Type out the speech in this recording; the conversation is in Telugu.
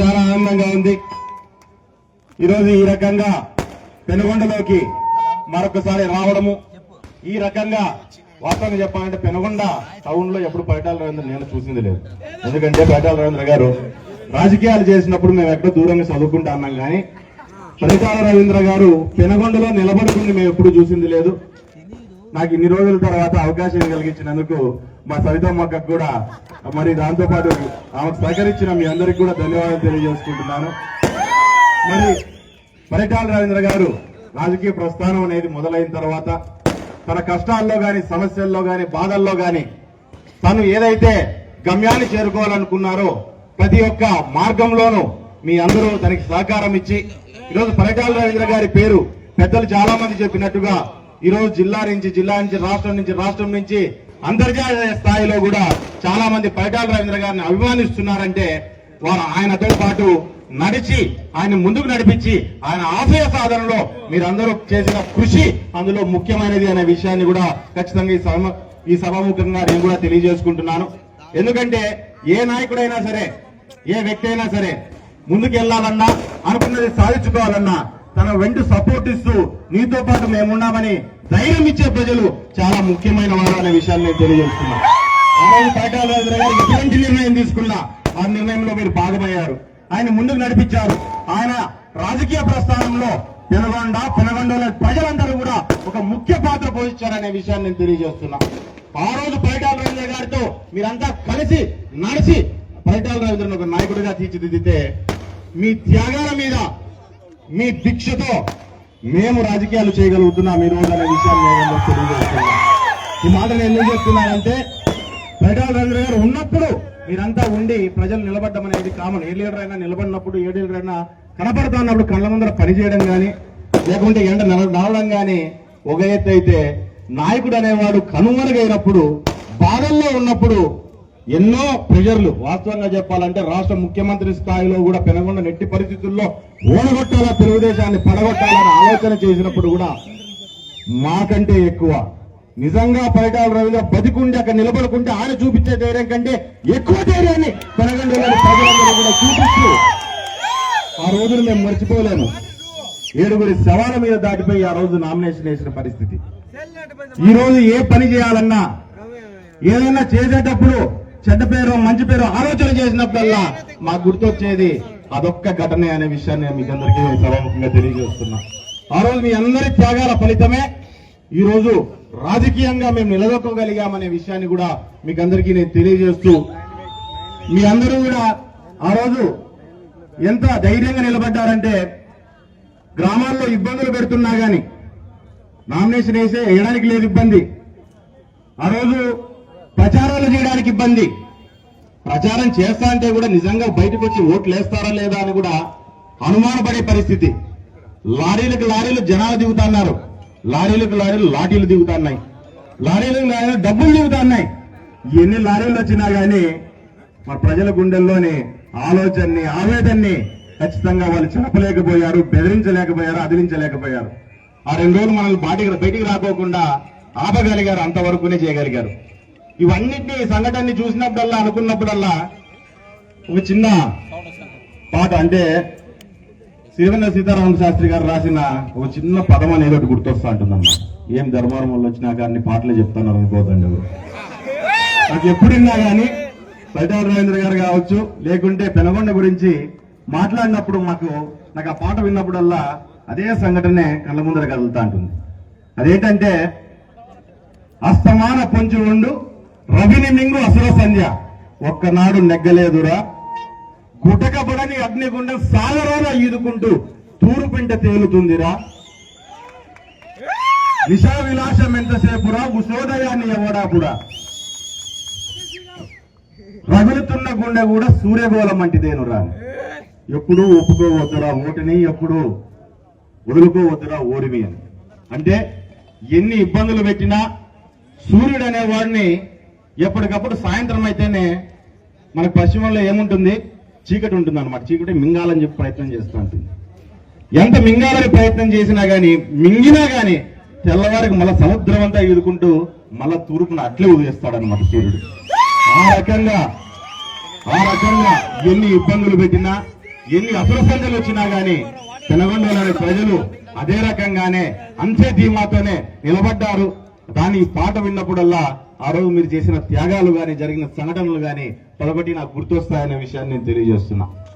చాలా ఆనందంగా ఉంది. ఈరోజు ఈ రకంగా పెనుగొండలోకి మరొకసారి రావడము. ఈ రకంగా వాస్తవంగా చెప్పాలంటే పెనుగొండ టౌన్లో ఎప్పుడు పైటాల రవీంద్ర నేను చూసింది లేదు. ఎందుకంటే పైటాల రవీంద్ర గారు రాజకీయాలు చేసినప్పుడు మేము ఎక్కడో దూరంగా చదువుకుంటా అన్నాం కానీ పరిటాల రవీంద్ర గారు పెనుగొండలో నిలబడుకుంది మేము ఎప్పుడు చూసింది లేదు. నాకు ఇన్ని రోజుల తర్వాత అవకాశం కలిగించినందుకు మా సవితమ్మక్కకు కూడా మరి దాంతోపాటు ఆమెకు సహకరించిన మీ అందరికి కూడా ధన్యవాదాలు తెలియజేసుకుంటున్నాను. మరి పరిటాల రవీంద్ర గారు రాజకీయ ప్రస్థానం అనేది మొదలైన తర్వాత తన కష్టాల్లో కానీ సమస్యల్లో కానీ బాధల్లో కానీ తను ఏదైతే గమ్యాన్ని చేరుకోవాలనుకున్నారో ప్రతి ఒక్క మార్గంలోనూ మీ అందరూ తనకి సహకారం ఇచ్చి ఈరోజు పరిటాల రవీంద్ర గారి పేరు పెద్దలు చాలా మంది చెప్పినట్టుగా ఈ రోజు జిల్లా నుంచి జిల్లా నుంచి రాష్ట్రం నుంచి రాష్ట్రం నుంచి అంతర్జాతీయ స్థాయిలో కూడా చాలా మంది పైటాల రవీంద్ర గారిని అభిమానిస్తున్నారంటే వారు ఆయనతో పాటు నడిచి ఆయన ముందుకు నడిపించి ఆయన ఆశయ సాధనలో మీరందరూ చేసిన కృషి అందులో ముఖ్యమైనది అనే విషయాన్ని కూడా ఖచ్చితంగా ఈ సభ ఈ సభాముఖంగా నేను కూడా తెలియజేసుకుంటున్నాను. ఎందుకంటే ఏ నాయకుడైనా సరే ఏ వ్యక్తి అయినా సరే ముందుకు వెళ్ళాలన్నా అనుకున్నది సాధించుకోవాలన్నా తన వెంట సపోర్ట్ ఇస్తూ నీతో పాటు మేమున్నామని ధైర్యం ఇచ్చే ప్రజలు చాలా ముఖ్యమైన వారు అనే విషయాన్ని నేను తెలియజేస్తున్నాను. ఆ రోజు గారు ఎటువంటి నిర్ణయం తీసుకున్నా ఆ నిర్ణయంలో మీరు భాగమయ్యారు. ఆయన ముందుకు నడిపించారు. ఆయన రాజకీయ ప్రస్థానంలో పెనగొండ పెనగొండలో ప్రజలందరూ కూడా ఒక ముఖ్య పాత్ర పోషించారనే విషయాన్ని నేను తెలియజేస్తున్నా. ఆ రోజు పరిటాల రవీంద్ర గారితో మీరంతా కలిసి నడిచి పరిటాల రవీంద్రను ఒక నాయకుడిగా తీర్చిదిద్దితే మీ త్యాగాల మీద మీ దీక్షతో మేము రాజకీయాలు చేయగలుగుతున్నాం ఈ రోజు అనే విషయాన్ని నేను తెలియజేస్తున్నాను. ఈ మాటలు ఎందుకు చెప్తున్నానంటే పరిటాల రవీంద్ర గారు ఉన్నప్పుడు మీరంతా ఉండి ప్రజలు నిలబడ్డం అనేది కామన్. ఏ లీడర్ అయినా నిలబడినప్పుడు ఏ లీడర్ అయినా కనపడుతున్నప్పుడు కళ్ళ ముందర పనిచేయడం కానీ లేకుంటే ఎండ నడవడం కానీ ఒక ఎత్తు అయితే నాయకుడు అనేవాడు కనుమరుగైనప్పుడు బాధల్లో ఉన్నప్పుడు ఎన్నో ప్రెజర్లు వాస్తవంగా చెప్పాలంటే రాష్ట్ర ముఖ్యమంత్రి స్థాయిలో కూడా పెనగొండ నెట్టి పరిస్థితుల్లో ఓడగొట్టాలా తెలుగుదేశాన్ని పడగొట్టాలని ఆలోచన చేసినప్పుడు కూడా మాకంటే ఎక్కువ. నిజంగా పరిటాల రవిగా బతికుండి అక్కడ నిలబడుకుంటే ఆయన చూపించే ధైర్యం కంటే ఎక్కువ ధైర్యాన్ని పెనగండలోని ప్రజలందరూ కూడా చూపిస్తూ ఆ రోజును మేము మర్చిపోలేము. ఏడుగురి శవాల మీద దాటిపోయి ఆ రోజు నామినేషన్ వేసిన పరిస్థితి. ఈ రోజు ఏ పని చేయాలన్నా ఏదైనా చేసేటప్పుడు చెడ్డ పేరు మంచి పేరు ఆలోచన చేసినప్పుడల్లా మాకు గుర్తొచ్చేది అదొక్క ఘటనే అనే విషయాన్ని మీకు అందరికీ సభాముఖంగా తెలియజేస్తున్నా. ఆ రోజు మీ అందరి త్యాగాల ఫలితమే. ఈ రోజు రాజకీయంగా మేము నిలదొక్కగలిగామనే విషయాన్ని కూడా మీకు అందరికీ నేను తెలియజేస్తూ మీ అందరూ కూడా ఆ రోజు ఎంత ధైర్యంగా నిలబడ్డారంటే గ్రామాల్లో ఇబ్బందులు పెడుతున్నా గాని నామినేషన్ వేసే వేయడానికి లేదు ఇబ్బంది. ఆ రోజు ప్రచారాలు చేయడానికి ఇబ్బంది. ప్రచారం చేస్తా అంటే కూడా నిజంగా బయటకు వచ్చి ఓట్లు వేస్తారా లేదా అని కూడా అనుమానపడే పరిస్థితి. లారీలకు లారీలు జనాలు దిగుతున్నారు. లారీలకు లారీలు లాఠీలు దిగుతున్నాయి. లారీలకు లారీలు డబ్బులు దిగుతున్నాయి. ఎన్ని లారీలు వచ్చినా కానీ మా ప్రజల గుండెల్లోని ఆలోచనని ఆవేదనని ఖచ్చితంగా వాళ్ళు చెప్పలేకపోయారు బెదిరించలేకపోయారు అదిలించలేకపోయారు. ఆ రెండు రోజులు మనల్ని బాటికి బయటికి రాకోకుండా ఆపగలిగారు అంతవరకునే చేయగలిగారు. ఇవన్నిటినీ సంఘటన సంఘటనని చూసినప్పుడల్లా అనుకున్నప్పుడల్లా ఒక చిన్న పాట అంటే శ్రీవన్న సీతారామ శాస్త్రి గారు రాసిన ఒక చిన్న పదం అనేది ఒకటి గుర్తొస్తా ఉంటుందమ్మా ఏం ధర్మవరం వల్ల వచ్చినా కానీ పాటలే చెప్తున్నారు అనుకోదండి ఎవరు. నాకు ఎప్పుడున్నా కానీ సైతాల రవీంద్ర గారు కావచ్చు లేకుంటే పెనగొండ గురించి మాట్లాడినప్పుడు మాకు నాకు ఆ పాట విన్నప్పుడల్లా అదే సంఘటనే కళ్ళ ముందర కదులుతా ఉంటుంది అదేంటంటే అస్తమాన పొంచి ఉండు రవిని మింగు అసుర సంధ్య. ఒక్కనాడు నెగ్గలేదురా. గుటకబడని అగ్నిగుండం సాగరాల ఈదుకుంటూ తూరు పింట తేలుతుందిరా. విషా విలాసం ఎంతసేపురా ఉషోదయాన్ని ఎవడాపురా రగులుతున్న గుండె కూడా సూర్యగోళం వంటిదేనురా. ఎప్పుడు ఒప్పుకోవద్దురా ఓటిని ఎప్పుడు వదులుకోవద్దురా ఓరిమి అని. అంటే ఎన్ని ఇబ్బందులు పెట్టినా సూర్యుడు అనేవాడిని ఎప్పటికప్పుడు సాయంత్రం అయితేనే మన పశ్చిమంలో ఏముంటుంది? చీకటి ఉంటుంది అనమాట చీకటి మింగాలని చెప్పి ప్రయత్నం చేస్తూ ఉంటుంది. ఎంత మింగాలని ప్రయత్నం చేసినా కానీ మింగినా కానీ తెల్లవారికి మళ్ళా సముద్రం అంతా ఎదుర్కొంటూ మళ్ళా తూర్పున అట్లే ఉదయిస్తాడనమాట సూర్యుడు. ఆ రకంగా ఆ రకంగా ఎన్ని ఇబ్బందులు పెట్టినా ఎన్ని అసుర సంఖ్యలు వచ్చినా కానీ పెనగొండలోని ప్రజలు అదే రకంగానే అంతే ధీమాతోనే నిలబడ్డారు. కానీ పాట విన్నప్పుడల్లా ఆ రోజు మీరు చేసిన త్యాగాలు గాని జరిగిన సంఘటనలు గాని పలబట్టి నాకు గుర్తొస్తాయనే విషయాన్ని నేను తెలియజేస్తున్నా.